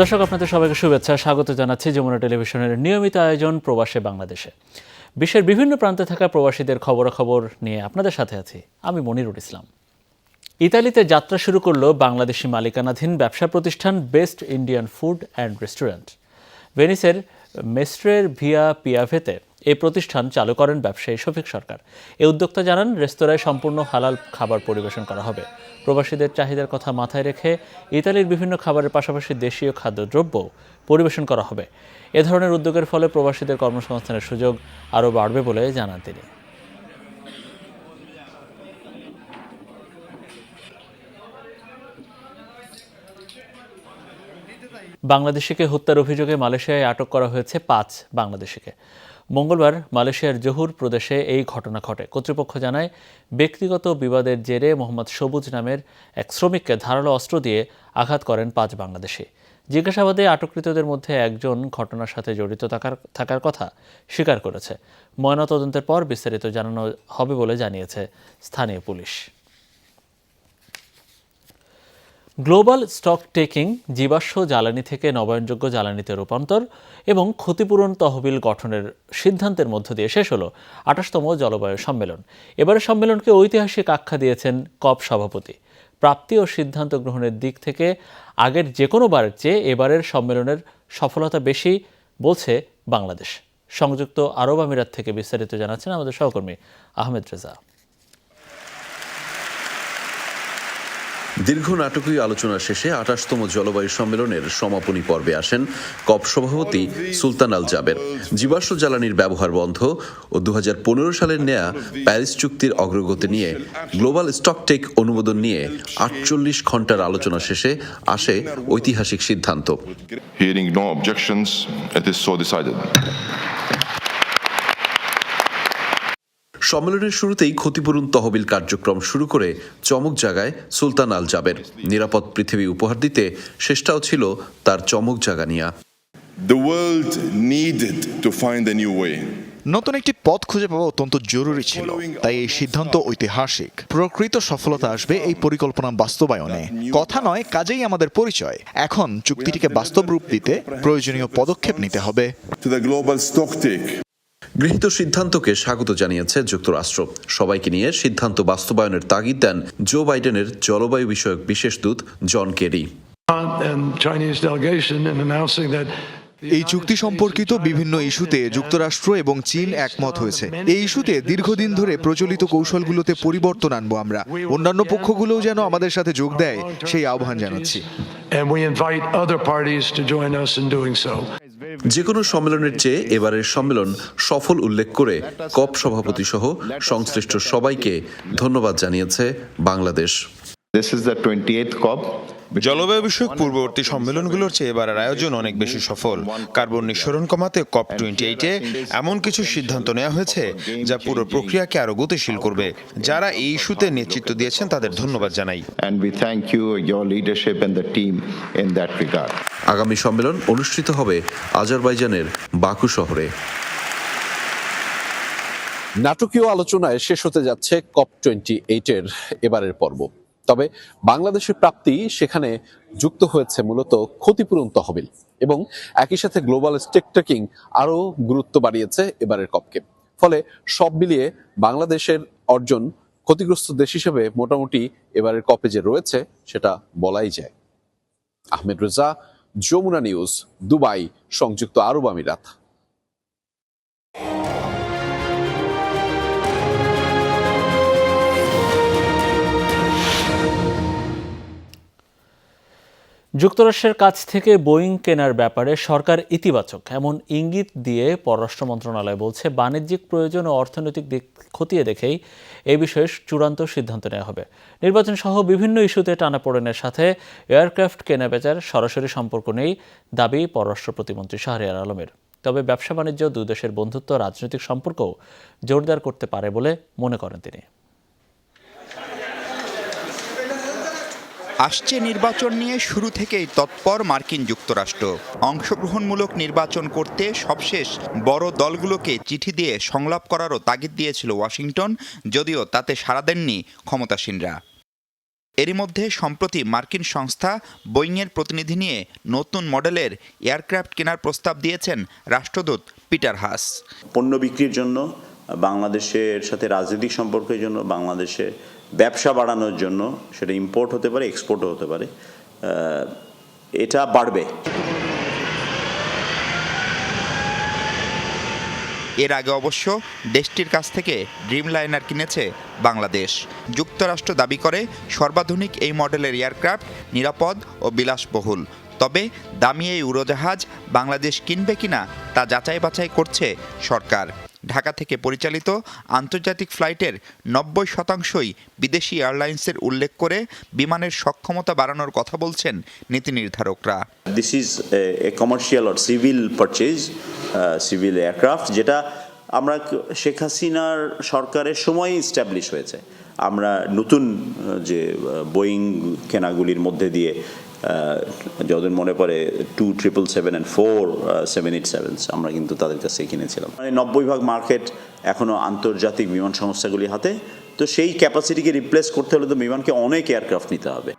দর্শক, আপনাদের সবাইকে শুভেচ্ছা। স্বাগত জানাচ্ছি যমুনা টেলিভিশনের নিয়মিত আয়োজন প্রবাসে বাংলাদেশে। বিশ্বের বিভিন্ন প্রান্তে থাকা প্রবাসীদের খবরাখবর নিয়ে আপনাদের সাথে আছি আমি মনিরুল ইসলাম। ইতালিতে যাত্রা শুরু করল বাংলাদেশি মালিকানাধীন ব্যবসা প্রতিষ্ঠান best Indian food and restaurant. ভেনিসের মেস্ট্রের ভিয়া পিয়াভেতে এই প্রতিষ্ঠান চালু করেন ব্যবসায়ী শফিক সরকার। এ উদ্যোক্তা জানান, রেস্তোরাঁয় সম্পূর্ণ হালাল খাবার পরিবেশন করা হবে। প্রবাসীদের চাহিদার কথা মাথায় রেখে ইতালির বিভিন্ন খাবারের পাশাপাশি দেশীয় খাদ্যদ্রব্য পরিবেশন করা হবে। এ ধরনের উদ্যোগের ফলে প্রবাসীদের কর্মসংস্থানের সুযোগ আরও বাড়বে বলে জানান তিনি। বাংলাদেশিকে হত্যার অভিযোগে মালয়েশিয়ায় আটক করা হয়েছে পাঁচ বাংলাদেশিকে। মঙ্গলবার মালয়েশিয়ার জহুর প্রদেশে এই ঘটনা ঘটে। কর্তৃপক্ষ জানায়, ব্যক্তিগত বিবাদের জেরে মোহাম্মদ সবুজ নামের এক শ্রমিককে ধারালো অস্ত্র দিয়ে আঘাত করেন পাঁচ বাংলাদেশি। জিজ্ঞাসাবাদে আটককৃতদের মধ্যে একজন ঘটনার সাথে জড়িত থাকার থাকার কথা স্বীকার করেছে। ময়নাতদন্তের পর বিস্তারিত জানানো হবে বলে জানিয়েছে স্থানীয় পুলিশ। গ্লোবাল স্টক টেকিং জীবাশ্ম জ্বালানি থেকে নবায়নযোগ্য জ্বালানিতে রূপান্তর এবং ক্ষতিপূরণ তহবিল গঠনের সিদ্ধান্তের মধ্য দিয়ে শেষ হলো আঠাশতম জলবায়ু সম্মেলন। এবারের সম্মেলনকে ঐতিহাসিক আখ্যা দিয়েছেন কপ সভাপতি। প্রাপ্তি ও সিদ্ধান্ত গ্রহণের দিক থেকে আগের যে কোনো বারের চেয়ে এবারের সম্মেলনের সফলতা বেশি, বলছে বাংলাদেশ। সংযুক্ত আরব আমিরাত থেকে বিস্তারিত জানাচ্ছেন আমাদের সহকর্মী আহমেদ রেজা। দীর্ঘ নাটকীয় আলোচনা শেষে আঠাশতম জলবায়ু সম্মেলনের সমাপনী পর্বে আসেন কপ সভাপতি সুলতান আল জাবের জীবাশ্ম জ্বালানির ব্যবহার বন্ধ ও দু হাজার পনেরো সালের নেয়া প্যারিস চুক্তির অগ্রগতি নিয়ে গ্লোবাল স্টকটেক অনুমোদন নিয়ে আটচল্লিশ ঘণ্টার আলোচনা শেষে আসে ঐতিহাসিক সিদ্ধান্ত. সম্মেলনের শুরুতেই ক্ষতিপূরণ তহবিল কার্যক্রম শুরু করে চমক জাগায় সুলতান আল জাবের। নিরাপদ পৃথিবী উপহার দিতে শেষটাও ছিল তার চমক জাগানিয়া The world needed to find a new way. নতুন একটি পথ খুঁজে পাওয়া অত্যন্ত জরুরি ছিল তাই এই সিদ্ধান্ত ঐতিহাসিক। প্রকৃত সফলতা আসবে এই পরিকল্পনা বাস্তবায়নে। কথা নয় কাজেই আমাদের পরিচয়। এখন চুক্তিটিকে বাস্তব রূপ দিতে প্রয়োজনীয় পদক্ষেপ নিতে হবে। গৃহীত সিদ্ধান্তকে স্বাগত জানিয়েছে যুক্তরাষ্ট্র। সবাইকে নিয়ে সিদ্ধান্ত বাস্তবায়নের তাগিদ দেন জো বাইডেনের জলবায়ু বিষয়ক বিশেষ দূত জন কেরি। এই চুক্তি সম্পর্কিত বিভিন্ন ইস্যুতে যুক্তরাষ্ট্র এবং চীন একমত হয়েছে। এই ইস্যুতে দীর্ঘদিন ধরে প্রচলিত কৌশলগুলোতে পরিবর্তন আনব আমরা। অন্যান্য পক্ষগুলোও যেন আমাদের সাথে যোগ দেয় সেই আহ্বান জানাচ্ছি। যে কোনো সম্মেলনের চেয়ে এবারের সম্মেলন সফল উল্লেখ করে কপ সভাপতি সহ সংশ্লিষ্ট সবাইকে ধন্যবাদ জানিয়েছে Bangladesh This is the 28th COP. জলবায়ু বিষয়ক পূর্ববর্তী সম্মেলনগুলোর চেয়ে এবারের আয়োজন অনেক বেশি সফল। কার্বন নিঃসরণ কমাতে কপ টোয়েন্টি এইটে এমন কিছু সিদ্ধান্ত নেওয়া হয়েছে যা পুরো প্রক্রিয়াকে আরও গতিশীল করবে। যারা এই ইস্যুতে নেতৃত্ব দিয়েছেন তাদের ধন্যবাদ জানাই। And we thank you, your leadership and the team in that আগামী সম্মেলন অনুষ্ঠিত হবে আজারবাইজানের বাকু শহরে। নাটকীয় আলোচনায় শেষ হতে যাচ্ছে কপ টোয়েন্টি এইটের এবারের পর্ব। তবে বাংলাদেশের প্রাপ্তি সেখানে যুক্ত হয়েছে মূলত ক্ষতিপূরণ তহবিল এবং একই সাথে গ্লোবাল স্টেকটেকিং আরও গুরুত্ব বাড়িয়েছে এবারের কপকে। ফলে সব মিলিয়ে বাংলাদেশের অর্জন ক্ষতিগ্রস্ত দেশ হিসেবে মোটামুটি এবারের কপে যে রয়েছে সেটা বলাই যায়। আহমেদ রেজা, যমুনা নিউজ, দুবাই, সংযুক্ত আরব আমিরাত। যুক্তরাষ্ট্রের কাছ থেকে বোয়িং কেনার ব্যাপারে সরকার ইতিবাচক, এমন ইঙ্গিত দিয়ে পররাষ্ট্র মন্ত্রণালয় বলছে, বাণিজ্যিক প্রয়োজন ও অর্থনৈতিক দিক খতিয়ে দেখেই এই বিষয়ে চূড়ান্ত সিদ্ধান্ত নেওয়া হবে। নির্বাচন সহ বিভিন্ন ইস্যুতে টানাপোড়েনের সাথে এয়ারক্রাফট কেনাবেচার সরাসরি সম্পর্ক নেই দাবি পররাষ্ট্র প্রতিমন্ত্রী শাহরিয়ার আলমের। তবে ব্যবসা বাণিজ্য দুই দেশের বন্ধুত্ব, রাজনৈতিক সম্পর্কও জোরদার করতে পারে বলে মনে করেন তিনি। আসছে নির্বাচন নিয়ে শুরু থেকেই তৎপর মার্কিন যুক্তরাষ্ট্র। অংশগ্রহণমূলক নির্বাচন করতে সবশেষ বড় দলগুলোকে চিঠি দিয়ে সংলাপ করারও তাগিদ দিয়েছিল ওয়াশিংটন, যদিও তাতে সাড়া দেননি ক্ষমতাসীনরা। এরই মধ্যে সম্প্রতি মার্কিন সংস্থা বোয়িংয়ের প্রতিনিধি নিয়ে নতুন মডেলের এয়ারক্রাফট কেনার প্রস্তাব দিয়েছেন রাষ্ট্রদূত পিটার হাস। পণ্য বিক্রির জন্য, বাংলাদেশের সাথে রাজনৈতিক সম্পর্কের জন্য, বাংলাদেশে ব্যবসা বাড়ানোর জন্য সেটা ইম্পোর্ট হতে পারে এক্সপোর্টও হতে পারে এটা বাড়বে। এর আগে অবশ্য দেশটির কাছ থেকে ড্রিম লাইনার কিনেছে বাংলাদেশ। যুক্তরাষ্ট্র দাবি করে সর্বাধুনিক এই মডেলের এয়ারক্রাফট নিরাপদ ও বিলাসবহুল। তবে দামি এই উড়োজাহাজ বাংলাদেশ কিনবে কিনা তা যাচাই বাছাই করছে সরকার। ঢাকা থেকে পরিচালিত আন্তর্জাতিক ফ্লাইটের নব্বই শতাংশই বিদেশি এয়ারলাইন্সের উল্লেখ করে বিমানের সক্ষমতা বাড়ানোর কথা বলছেন নীতি নির্ধারকরা। This is a commercial or civil purchase civil aircraft যেটা আমরা শেখ হাসিনার সরকারের সময় ইস্টাবলিশ হয়েছে। আমরা নতুন যে বোয়িং কেনাগুলির মধ্যে দিয়ে যতদিন মনে পড়ে two triple seven and four seven eight sevens আমরা কিন্তু তাদের কাছে কিনেছিলাম। মানে নব্বই ভাগ মার্কেট এখনও আন্তর্জাতিক বিমান সংস্থাগুলির হাতে, তো সেই ক্যাপাসিটিকে রিপ্লেস করতে হলে তো বিমানকে অনেক এয়ারক্রাফট নিতে হবে।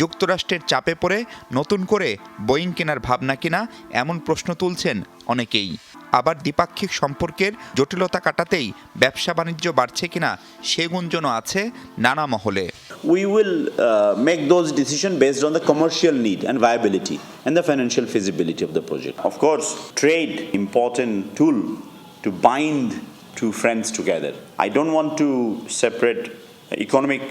যুক্তরাষ্ট্রের চাপে পড়ে নতুন করে বোয়িং কেনার ভাবনা কিনা, এমন প্রশ্ন তুলছেন অনেকেই। আবার দ্বিপাক্ষিক সম্পর্কের জটিলতা কাটাতেই ব্যবসা বাণিজ্য বাড়ছে কিনা সে গুঞ্জনও আছে নানা মহলে। we will uh, make those decisions based on the commercial need and viability and the financial feasibility of the project. Of course, trade important tool to bind two friends together. I don't want to separate economic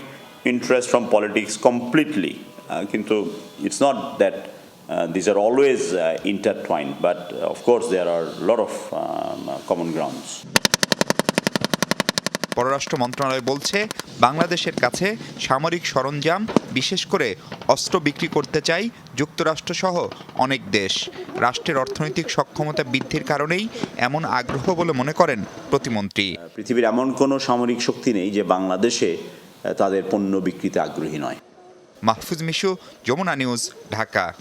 interest from politics completely. Uh, কিন্তু it's not that uh, these are always uh, intertwined, but uh, of course there are a lot of um, uh, common grounds. পররাষ্ট্র মন্ত্রণালয় বলছে বাংলাদেশের কাছে সামরিক সরঞ্জাম বিশেষ করে অস্ত্র বিক্রি করতে চাই যুক্তরাষ্ট্রসহ অনেক দেশ। রাষ্ট্রের অর্থনৈতিক সক্ষমতা বৃদ্ধির কারণেই এমন আগ্রহ বলে মনে করেন প্রতিমন্ত্রী। পৃথিবীর এমন কোনো সামরিক শক্তি নেই যে বাংলাদেশে তাদের পণ্য বিক্রিতে আগ্রহী নয়। মাহফুজ মিশু যমুনা নিউজ ঢাকা।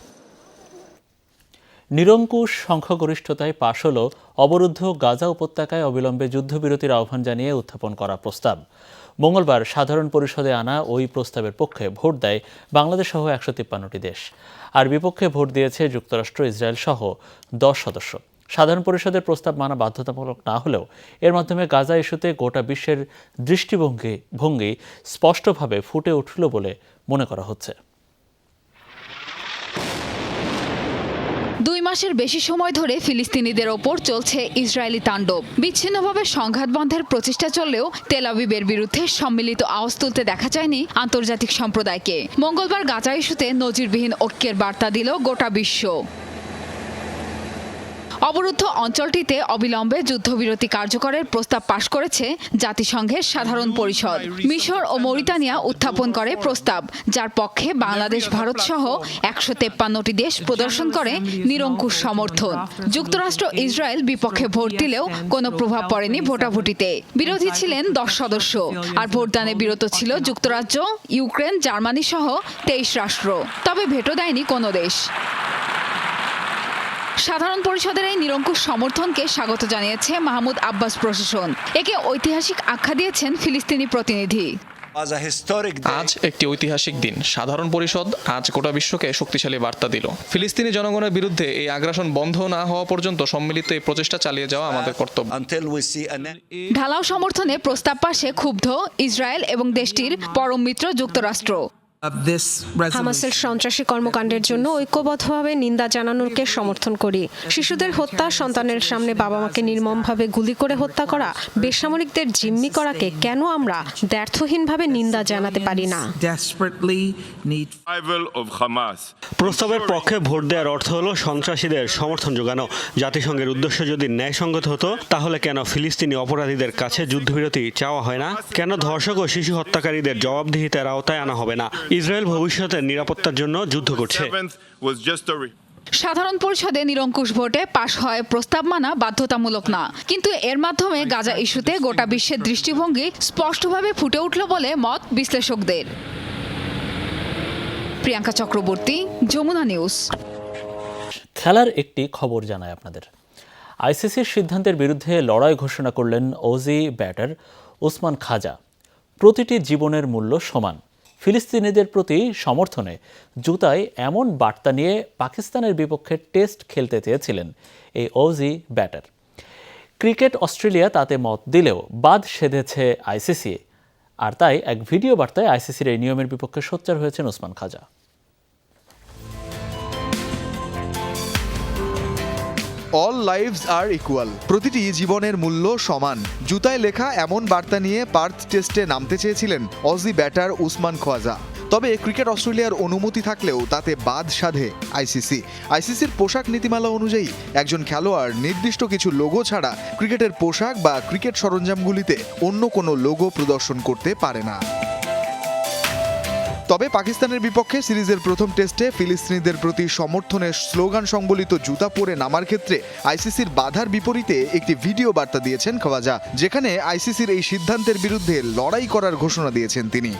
নিরঙ্কুশ সংখ্যাগরিষ্ঠতায় পাশ হল অবরুদ্ধ গাজা উপত্যকায় অবিলম্বে যুদ্ধবিরতির আহ্বান জানিয়ে উত্থাপন করা প্রস্তাব। মঙ্গলবার সাধারণ পরিষদে আনা ওই প্রস্তাবের পক্ষে ভোট দেয় বাংলাদেশ সহ একশো তিপ্পান্নটি দেশ। আর বিপক্ষে ভোট দিয়েছে যুক্তরাষ্ট্র, ইসরায়েল সহ দশ সদস্য। সাধারণ পরিষদের প্রস্তাব মানা বাধ্যতামূলক না হলেও এর মাধ্যমে গাজা ইস্যুতে গোটা বিশ্বের দৃষ্টিভঙ্গি ভঙ্গি স্পষ্টভাবে ফুটে উঠল বলে মনে করা হচ্ছে দুই মাসের বেশি সময় ধরে ফিলিস্তিনিদের ওপর চলছে ইসরায়েলি তাণ্ডব। বিচ্ছিন্নভাবে সংঘাত বন্ধের প্রচেষ্টা চললেও তেল আবিবের বিরুদ্ধে সম্মিলিত আওয়াজ তুলতে দেখা যায়নি আন্তর্জাতিক সম্প্রদায়কে। মঙ্গলবার গাজা ইস্যুতে নজিরবিহীন ঐক্যের বার্তা দিল গোটা বিশ্ব। অবরুদ্ধ অঞ্চলটিতে অবিলম্বে যুদ্ধবিরতি কার্যকরের প্রস্তাব পাশ করেছে জাতিসংঘের সাধারণ পরিষদ। মিশর ও মৌরিতানিয়া উত্থাপন করে প্রস্তাব, যার পক্ষে বাংলাদেশ, ভারত সহ একশো তেপ্পান্নটি দেশ প্রদর্শন করে নিরঙ্কুশ সমর্থন। যুক্তরাষ্ট্র, ইসরায়েল বিপক্ষে ভোট দিলেও কোনো প্রভাব পড়েনি ভোটাভুটিতে। বিরোধী ছিলেন দশ সদস্য, আর ভোটদানে বিরত ছিল যুক্তরাজ্য, ইউক্রেন, জার্মানি সহ তেইশ রাষ্ট্র। তবে ভেটো দেয়নি কোনো দেশ। সাধারণ পরিষদের এই নিরঙ্কুশ সমর্থনকে স্বাগত জানিয়েছে মাহমুদ আব্বাস প্রশাসন। একে ঐতিহাসিক আখ্যা দিয়েছেন ফিলিস্তিনি প্রতিনিধি। আজ একটি ঐতিহাসিক দিন। সাধারণ পরিষদ আজ গোটা বিশ্বকে শক্তিশালী বার্তা দিল। ফিলিস্তিনি জনগণের বিরুদ্ধে এই আগ্রাসন বন্ধ না হওয়া পর্যন্ত সম্মিলিত এই প্রচেষ্টা চালিয়ে যাওয়া আমাদের কর্তব্য। ঢালাও সমর্থনে প্রস্তাব পাশে ক্ষুব্ধ ইসরায়েল এবং দেশটির পরম মিত্র যুক্তরাষ্ট্র। হামাসের সন্ত্রাসী কর্মকাণ্ডের জন্য ঐক্যবদ্ধভাবে নিন্দা জানানোকে সমর্থন করি। শিশুদের হত্যা সন্তানের সামনে বাবা মাকে নির্মমভাবে গুলি করে হত্যা করা বেসামরিকদের জিম্মি করাকে কেন আমরা ব্যর্থহীনভাবে নিন্দা জানাতে পারি না? প্রস্তাবের পক্ষে ভোট দেওয়ার অর্থ হলো সন্ত্রাসীদের সমর্থন যোগানো। জাতিসংঘের উদ্দেশ্য যদি ন্যায়সঙ্গত হতো তাহলে কেন ফিলিস্তিনি অপরাধীদের কাছে যুদ্ধবিরতি চাওয়া হয় না? কেন ধর্ষক ও শিশু হত্যাকারীদের জবাবদিহিতার আওতায় আনা হবে না? ইসরায়েল ভবিষ্যতের নিরাপত্তার জন্য যুদ্ধ করছে। সাধারণ পরিষদে নিরঙ্কুশ ভোটে পাশ হয় প্রস্তাব মানা বাধ্যতামূলক না। কিন্তু এর মাধ্যমে গাজা ইস্যুতে গোটা বিশ্বের দৃষ্টিভঙ্গি স্পষ্টভাবে ফুটে উঠল বলে মত বিশ্লেষকদের। প্রিয়াঙ্কা চক্রবর্তী যমুনা নিউজ। খেলার একটি খবর জানায় আপনাদের। আইসিসির সিদ্ধান্তের বিরুদ্ধে লড়াই ঘোষণা করলেন ওজি ব্যাটার ওসমান খাজা। প্রতিটি জীবনের মূল্য সমান। ফিলিস্তিনিদের প্রতি সমর্থনে জুতায় এমন বার্তা নিয়ে পাকিস্তানের বিপক্ষে টেস্ট খেলতে চেয়েছিলেন এই ওজি ব্যাটার। ক্রিকেট অস্ট্রেলিয়া তাতে মত দিলেও বাদ সেধেছে আইসিসি। আর তাই এক ভিডিও বার্তায় আইসিসির এই নিয়মের বিপক্ষে সোচ্চার হয়েছেন Usman Khawaja. All lives are equal প্রতিটি জীবনের মূল্য সমান। জুতায় লেখা এমন বার্তা নিয়ে পার্থ টেস্টে নামতে চেয়েছিলেন অজি ব্যাটার উসমান খোয়াজা। তবে ক্রিকেট অস্ট্রেলিয়ার অনুমতি থাকলেও তাতে বাদ সাধে আইসিসি। আইসিসির পোশাক নীতিমালা অনুযায়ী একজন খেলোয়াড় নির্দিষ্ট কিছু লোগো ছাড়া ক্রিকেটের পোশাক বা ক্রিকেট সরঞ্জামগুলিতে অন্য কোনো লোগো প্রদর্শন করতে পারে না। তবে পাকিস্তানের বিপক্ষে সিরিজের প্রথম টেস্টে ফিলিস্তিনিদের প্রতি সমর্থনের স্লোগান সংবলিত জুতা পরে নামার ক্ষেত্রে আইসিসির বাধার বিপরীতে একটি ভিডিও বার্তা দিয়েছেন খওয়াজা, যেখানে আইসিসির এই সিদ্ধান্তের বিরুদ্ধে লড়াই করার ঘোষণা দিয়েছেন তিনি।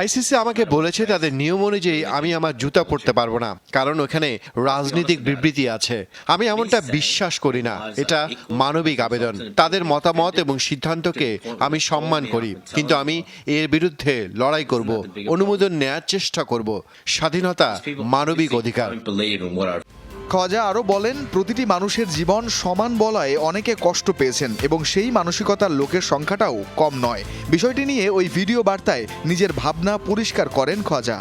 আইসিসি আমাকে বলেছে তাদের নিয়ম অনুযায়ী আমি আমার জুতা পরতে পারব না, কারণ ওখানে রাজনৈতিক বিবৃতি আছে। আমি এমনটা বিশ্বাস করি না, এটা মানবিক আবেদন। তাদের মতামত এবং সিদ্ধান্তকে আমি সম্মান করি, কিন্তু আমি এর বিরুদ্ধে লড়াই করব, অনুমোদন নেয়ার চেষ্টা করব। স্বাধীনতা মানবিক অধিকার। খওয়াজা আরও বলেন, প্রতিটি মানুষের জীবন সমান বলায় অনেকে কষ্ট পেয়েছেন এবং সেই মানসিকতার লোকের সংখ্যাটাও কম নয়। বিষয়টি নিয়ে ওই ভিডিও বার্তায় নিজের ভাবনা পরিষ্কার করেন খওয়াজা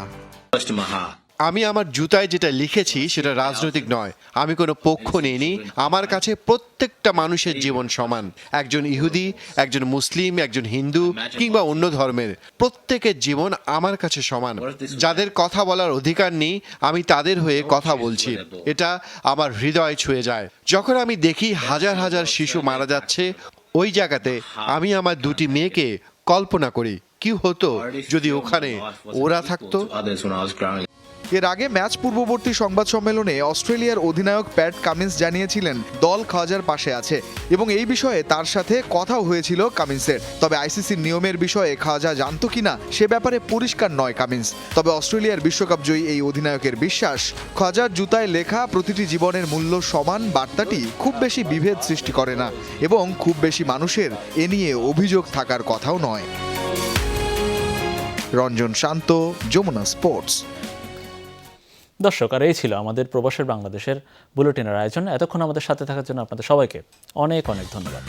আমি আমার জুতায় যেটা লিখেছি সেটা রাজনৈতিক নয়। আমি কোনো পক্ষ নিইনি। আমার কাছে প্রত্যেকটা মানুষের জীবন সমান। একজন ইহুদি, একজন মুসলিম, একজন হিন্দু কিংবা অন্য ধর্মের। প্রত্যেকের জীবন আমার কাছে সমান। যাদের কথা বলার অধিকার নেই, আমি তাদের হয়ে কথা বলছি। এটা আমার হৃদয় ছুঁয়ে যায়। যখন আমি দেখি হাজার হাজার শিশু মারা যাচ্ছে, ওই জায়গাতে আমি আমার দুটি মেয়েকে কল্পনা করি, কি হতো যদি ওখানে ওরা থাকতো? এর আগে ম্যাচ পূর্ববর্তী সংবাদ সম্মেলনে অস্ট্রেলিয়ার অধিনায়ক প্যাট কামিন্স জানিয়েছিলেন, দল খাওয়াজার পাশে আছে এবং এই বিষয়ে তার সাথে কথাও হয়েছিল কামিন্সের। তবে আইসিসির নিয়মের বিষয়ে খাওয়াজা জানতো কিনা সে ব্যাপারে পরিষ্কার নয় কামিন্স। তবে অস্ট্রেলিয়ার বিশ্বকাপ জয়ী এই অধিনায়কের বিশ্বাস, খাজার জুতায় লেখা প্রতিটি জীবনের মূল্য সমান বার্তাটি খুব বেশি বিভেদ সৃষ্টি করে না এবং খুব বেশি মানুষের এ নিয়ে অভিযোগ থাকার কথাও নয়। রঞ্জন শান্ত, যমুনা স্পোর্টস। দর্শক, আর এই ছিল আমাদের প্রবাসের বাংলাদেশের বুলেটিনের আয়োজন। এতক্ষণ আমাদের সাথে থাকার জন্য আপনাদের সবাইকে অনেক অনেক ধন্যবাদ।